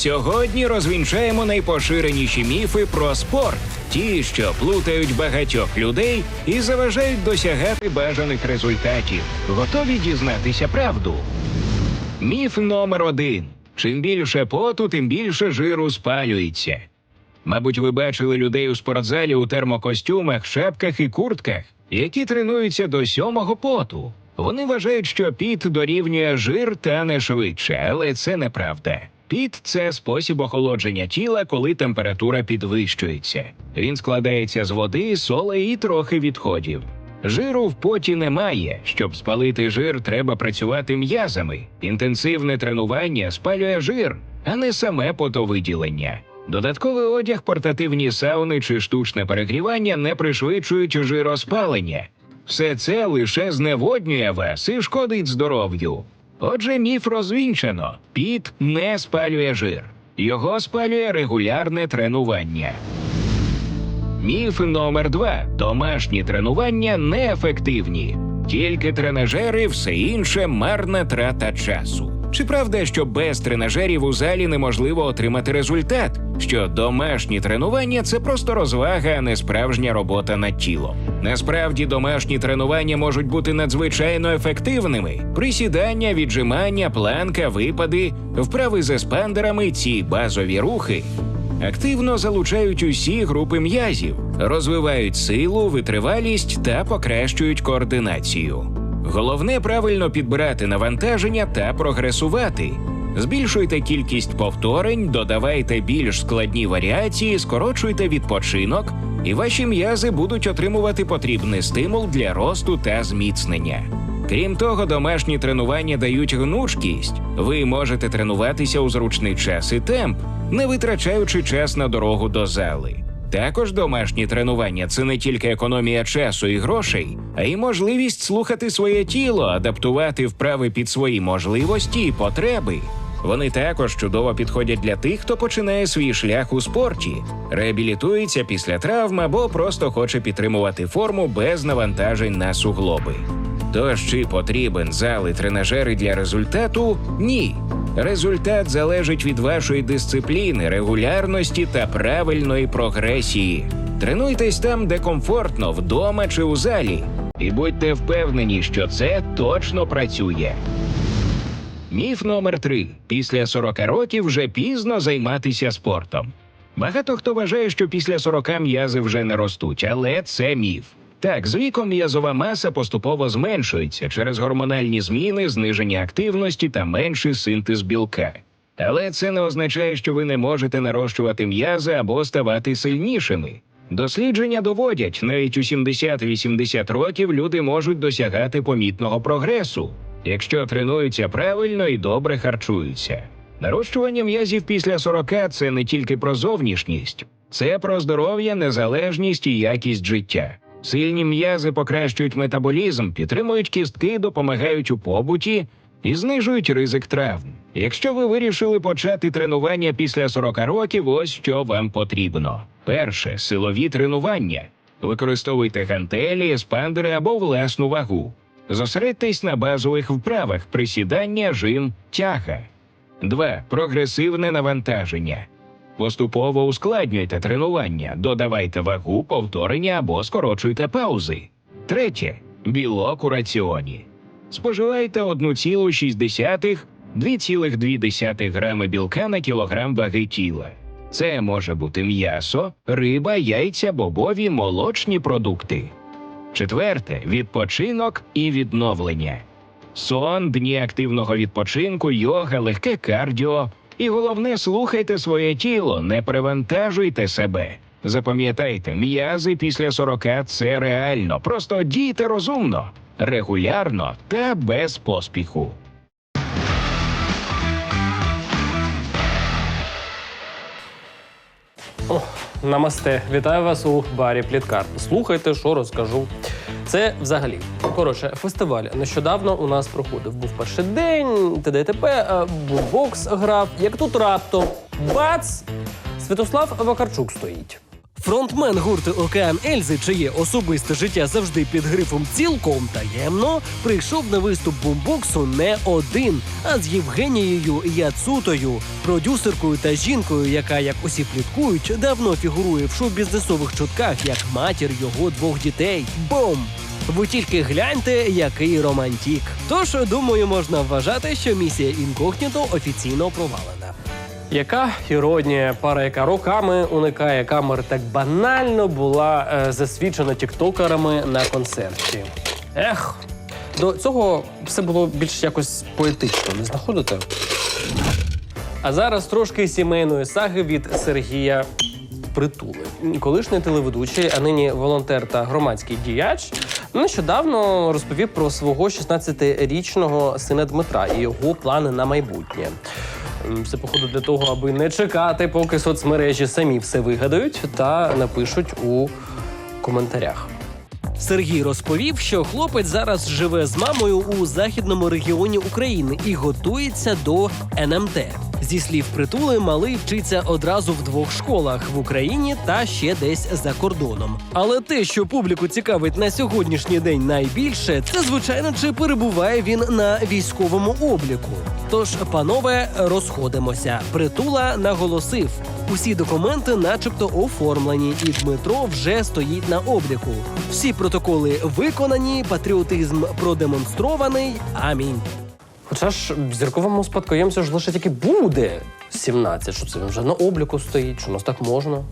Сьогодні розвінчаємо найпоширеніші міфи про спорт, ті, що плутають багатьох людей і заважають досягати бажаних результатів. Готові дізнатися правду. Міф номер один: чим більше поту, тим більше жиру спалюється. Мабуть, ви бачили людей у спортзалі у термокостюмах, шапках і куртках, які тренуються до сьомого поту. Вони вважають, що піт дорівнює жир та не швидше, але це неправда. Піт це спосіб охолодження тіла, коли температура підвищується. Він складається з води, соли і трохи відходів. Жиру в поті немає. Щоб спалити жир, треба працювати м'язами. Інтенсивне тренування спалює жир, а не саме потовиділення. Додатковий одяг, портативні сауни чи штучне перегрівання не пришвидшують жироспалення. Все це лише зневоднює вас і шкодить здоров'ю. Отже, міф розвінчено: піт не спалює жир, його спалює регулярне тренування. Міф номер два: домашні тренування неефективні. Тільки тренажери, все інше марна трата часу. Чи правда, що без тренажерів у залі неможливо отримати результат? Що домашні тренування це просто розвага, а не справжня робота над тілом. Насправді домашні тренування можуть бути надзвичайно ефективними: присідання, віджимання, планка, випади, вправи з еспандерами, ці базові рухи активно залучають усі групи м'язів, розвивають силу, витривалість та покращують координацію. Головне правильно підбирати навантаження та прогресувати. Збільшуйте кількість повторень, додавайте більш складні варіації, скорочуйте відпочинок, і ваші м'язи будуть отримувати потрібний стимул для росту та зміцнення. Крім того, домашні тренування дають гнучкість. Ви можете тренуватися у зручний час і темп, не витрачаючи час на дорогу до зали. Також домашні тренування це не тільки економія часу і грошей, а й можливість слухати своє тіло, адаптувати вправи під свої можливості і потреби. Вони також чудово підходять для тих, хто починає свій шлях у спорті, реабілітується після травм або просто хоче підтримувати форму без навантажень на суглоби. Тож чи потрібен зал і тренажери для результату? Ні. Результат залежить від вашої дисципліни, регулярності та правильної прогресії. Тренуйтесь там, де комфортно, вдома чи у залі, і будьте впевнені, що це точно працює. Міф номер три: після 40 років вже пізно займатися спортом. Багато хто вважає, що після 40 м'язи вже не ростуть, але це міф. Так, з віком м'язова маса поступово зменшується через гормональні зміни, зниження активності та менший синтез білка. Але це не означає, що ви не можете нарощувати м'язи або ставати сильнішими. Дослідження доводять, навіть у 70-80 років люди можуть досягати помітного прогресу, якщо тренуються правильно і добре харчуються. Нарощування м'язів після 40 – це не тільки про зовнішність, це про здоров'я, незалежність і якість життя. Сильні м'язи покращують метаболізм, підтримують кістки, допомагають у побуті і знижують ризик травм. Якщо ви вирішили почати тренування після 40 років, ось що вам потрібно. Перше силові тренування. Використовуйте гантелі, еспандери або власну вагу. Зосередьтесь на базових вправах присідання, жим, тяга. 2. Прогресивне навантаження. Поступово ускладнюйте тренування, додавайте вагу, повторення або скорочуйте паузи. Третє білок у раціоні. Споживайте 1,6-2,2 грами білка на кілограм ваги тіла. Це може бути м'ясо, риба, яйця, бобові, молочні продукти. Четверте відпочинок і відновлення. Сон, дні активного відпочинку, йога, легке кардіо. І головне, слухайте своє тіло, не перевантажуйте себе. Запам'ятайте, м'язи після 40 – це реально. Просто дійте розумно, регулярно та без поспіху. Намасте, вітаю вас у барі Пліткар. Слухайте, що розкажу. Це взагалі коротше фестиваль. Нещодавно у нас проходив. Був перший день, ТДТП, був букбокс грав. Як тут раптом бац! Святослав Вакарчук стоїть. Фронтмен гурту Океан Ельзи, чиє особисте життя завжди під грифом цілком таємно, прийшов на виступ бумбоксу не один, а з Євгенією Яцутою, продюсеркою та жінкою, яка, як усі пліткують, давно фігурує в шоу-бізнесових чутках як матір його двох дітей. Бом! Ви тільки гляньте, який романтік. Тож, думаю, можна вважати, що місія інкогніто офіційно провалена. Яка іронія, пара, яка роками уникає камер, так банально була е, засвідчена тіктокерами на концерті. Ех, до цього все було більш якось поетично, не знаходите? А зараз трошки сімейної саги від Сергія Притули. Колишній телеведучий, а нині волонтер та громадський діяч, нещодавно розповів про свого 16-річного сина Дмитра і його плани на майбутнє. Все походу для того, аби не чекати, поки соцмережі самі все вигадають та напишуть у коментарях. Сергій розповів, що хлопець зараз живе з мамою у західному регіоні України і готується до НМТ. Зі слів притули, малий вчиться одразу в двох школах в Україні та ще десь за кордоном. Але те, що публіку цікавить на сьогоднішній день найбільше, це звичайно, чи перебуває він на військовому обліку. Тож, панове, розходимося. Притула наголосив: усі документи, начебто, оформлені, і Дмитро вже стоїть на обліку. Всі протоколи виконані, патріотизм продемонстрований. Амінь. Хоча ж зірковому спадкоємцю ж лише тільки буде 17, що це вже на обліку стоїть, що нас так можна.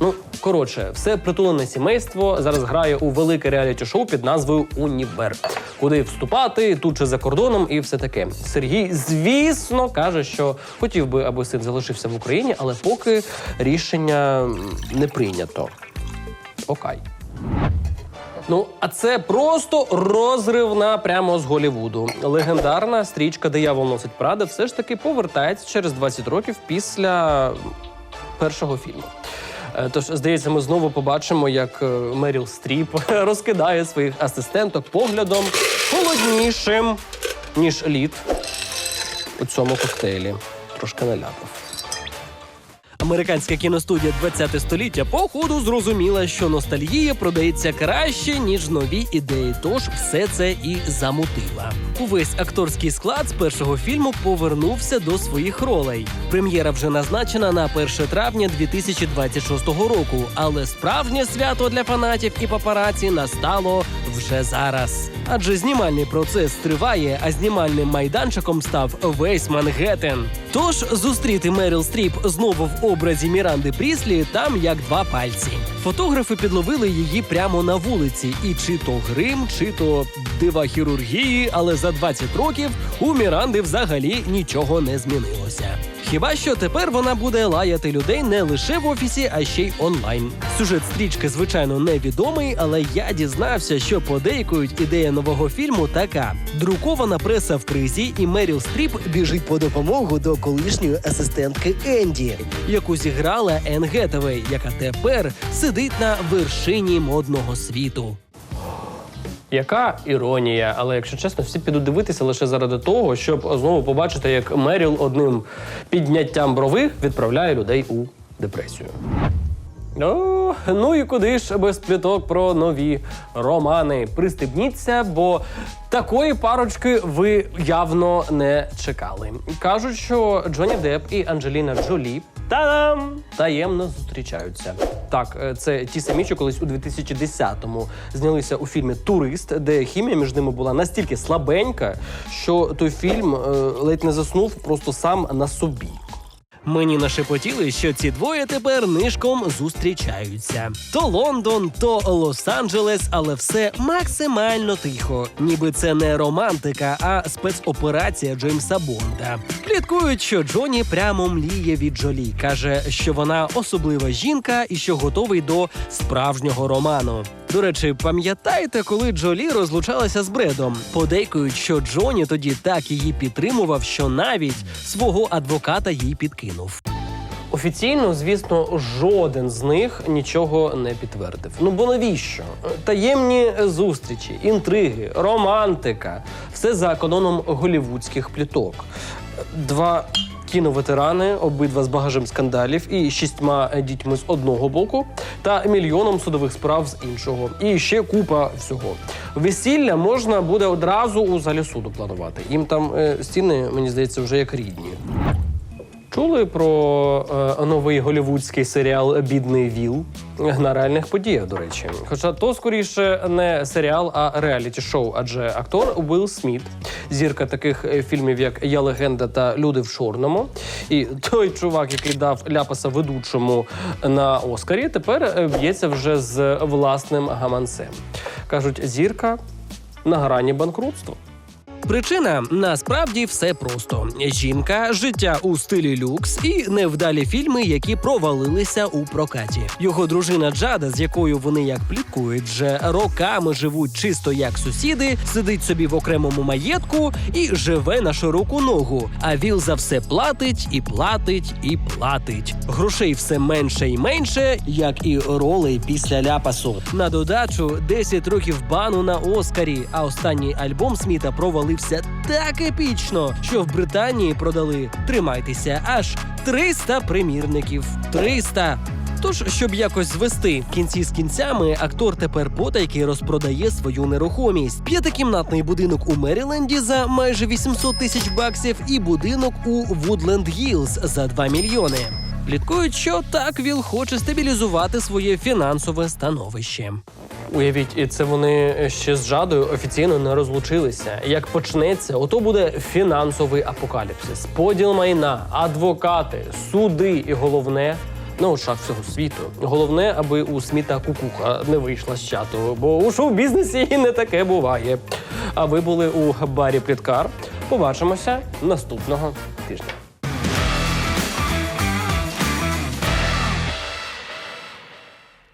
Ну, коротше, все притулене сімейство зараз грає у велике реаліті-шоу під назвою Універ, куди вступати тут чи за кордоном, і все таке. Сергій, звісно, каже, що хотів би, аби син залишився в Україні, але поки рішення не прийнято. Окей. Ну, а це просто розривна прямо з Голівуду. Легендарна стрічка Диявол носить Прада все ж таки повертається через 20 років після першого фільму. Е, Тож, здається, ми знову побачимо, як е, Меріл Стріп розкидає своїх асистенток поглядом холоднішим, ніж лід у цьому коктейлі. Трошки наляпав. Американська кіностудія 20 століття походу зрозуміла, що ностальгія продається краще ніж нові ідеї. Тож все це і замутила. Увесь акторський склад з першого фільму повернувся до своїх ролей. Прем'єра вже назначена на 1 травня 2026 року, але справжнє свято для фанатів і папараці настало вже зараз. Адже знімальний процес триває, а знімальним майданчиком став весь Мангеттен. Тож зустріти Меріл Стріп знову в образі Міранди Пріслі там як два пальці. Фотографи підловили її прямо на вулиці, і чи то грим, чи то дива хірургії, але за 20 років у Міранди взагалі нічого не змінилося. Хіба що тепер вона буде лаяти людей не лише в офісі, а ще й онлайн. Сюжет стрічки, звичайно, невідомий, але я дізнався, що подейкують ідея нового фільму така: друкована преса в кризі, і Меріл Стріп біжить по допомогу до колишньої асистентки Енді, яку зіграла Енн Гетевей, яка тепер сидить на вершині модного світу. Яка іронія, але якщо чесно, всі підуть дивитися лише заради того, щоб знову побачити, як Меріл одним підняттям брових відправляє людей у депресію. О, ну і куди ж без пліток про нові романи? Пристебніться, бо такої парочки ви явно не чекали. Кажуть, що Джонні Депп і Анджеліна Джолі та-дам! таємно зустрічаються. Так, е, це ті самі, що колись у 2010-му знялися у фільмі Турист, де хімія між ними була настільки слабенька, що той фільм е, ледь не заснув просто сам на собі. Мені нашепотіли, що ці двоє тепер нишком зустрічаються. То Лондон, то Лос-Анджелес, але все максимально тихо. Ніби це не романтика, а спецоперація Джеймса Бонда. Пліткують, що Джоні прямо мліє від Джолі. каже, що вона особлива жінка і що готовий до справжнього роману. До речі, пам'ятаєте, коли Джолі розлучалася з Бредом? Подейкують, що Джоні тоді так її підтримував, що навіть свого адвоката їй підкинув. Офіційно, звісно, жоден з них нічого не підтвердив. Ну бо навіщо? Таємні зустрічі, інтриги, романтика все за каноном голівудських пліток. Два кіноветерани, обидва з багажем скандалів і шістьма дітьми з одного боку, та мільйоном судових справ з іншого. І ще купа всього. Весілля можна буде одразу у залі суду планувати. Їм там е, стіни, мені здається, вже як рідні. Чули про е, новий голівудський серіал Бідний Віл на реальних подіях, до речі. Хоча то скоріше не серіал, а реаліті-шоу, адже актор Уилл Сміт, зірка таких е, фільмів, як Я легенда та Люди в чорному. І той чувак, який дав ляпаса ведучому на Оскарі, тепер е, б'ється вже з власним гаманцем. кажуть, зірка на грані банкрутства. Причина насправді все просто: жінка, життя у стилі люкс і невдалі фільми, які провалилися у прокаті. Його дружина Джада, з якою вони як пліткують, вже роками живуть чисто як сусіди, сидить собі в окремому маєтку і живе на широку ногу. А Віл за все платить і платить і платить. Грошей все менше і менше, як і ролей після ляпасу. На додачу 10 років бану на Оскарі. А останній альбом Сміта провалився так епічно, що в Британії продали тримайтеся аж 300 примірників. 300! Тож, щоб якось звести кінці з кінцями, актор тепер потайки розпродає свою нерухомість. П'ятикімнатний будинок у Меріленді за майже 800 тисяч баксів і будинок у Вудленд Гілз за 2 мільйони. Пліткують, що так Віл хоче стабілізувати своє фінансове становище. Уявіть, і це вони ще з жадою офіційно не розлучилися. Як почнеться, ото буде фінансовий апокаліпсис, поділ майна, адвокати, суди і головне. На очах всього світу. Головне, аби у сміта кукуха не вийшла з чату, бо у шоу-бізнесі і не таке буває. А ви були у барі Пліткар. Побачимося наступного тижня.